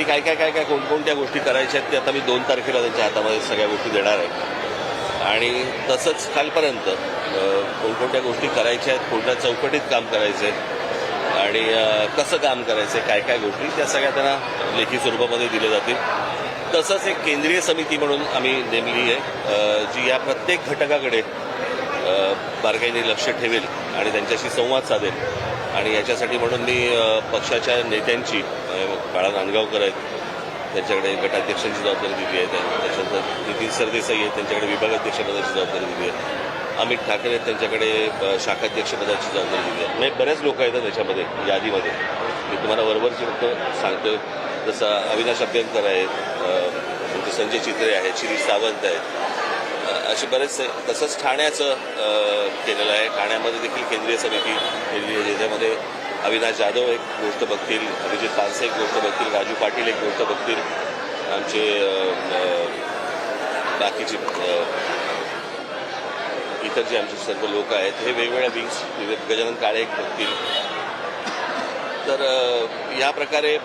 त्यांनी काय काय काय काय कोणकोणत्या गोष्टी करायच्या आहेत ते आता मी दोन तारखेला त्यांच्या हातामध्ये सगळ्या गोष्टी देणार आहे. आणि तसंच कालपर्यंत कोणकोणत्या गोष्टी करायच्या आहेत कोणत्या चौकटीत काम करायचं आहे आणि कसं काम करायचं आहे काय काय गोष्टी त्या सगळ्या त्यांना लेखी स्वरूपामध्ये दिल्या जातील. तसंच एक केंद्रीय समिती म्हणून आम्ही नेमली आहे. जी या प्रत्येक घटकाकडे बारकाईने लक्ष ठेवेल आणि त्यांच्याशी संवाद साधेल. आणि याच्यासाठी म्हणून मी पक्षाच्या नेत्यांची बाळा नांदगावकर आहेत त्यांच्याकडे गटाध्यक्षांची जबाबदारी दिली आहे त्याच्यानंतर नितीन सरदेसाई आहेत त्यांच्याकडे विभागाध्यक्षपदाची जबाबदारी दिली आहे. अमित ठाकरे आहेत त्यांच्याकडे शाखाध्यक्षपदाची जबाबदारी दिली आहे. म्हणजे बरेच लोक आहेत त्याच्यामध्ये यादीमध्ये. मी तुम्हाला वरवरची फक्त सांगतो जसं अविनाश अभ्यंकर आहेत म्हणजे संजय चित्रे आहेत शिरीष सावंत आहेत असे बरेचसे तसंच ठाण्याचं केलेलं आहे. ठाण्यामध्ये देखील केंद्रीय समिती केलेली आहे ज्याच्यामध्ये अविनाश जाधव एक गोष्ट बघतील अभिजित पानसे एक गोष्ट बघतील राजू पाटील एक गोष्ट बघतील आमचे बाकीचे इतर जे आमचे सर्व लोक आहेत हे वेगवेगळ्या विंग्स गजानन काळे एक बघतील. तर या प्रकारे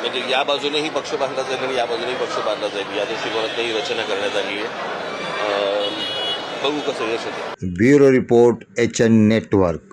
म्हणजे या बाजूनेही पक्ष बांधला जाईल आणि या बाजूनेही पक्ष बांधला जाईल. या दृष्टिकोनातही रचना करण्यात आली आहे. बघू कसं यश येतं. Bureau report H N network.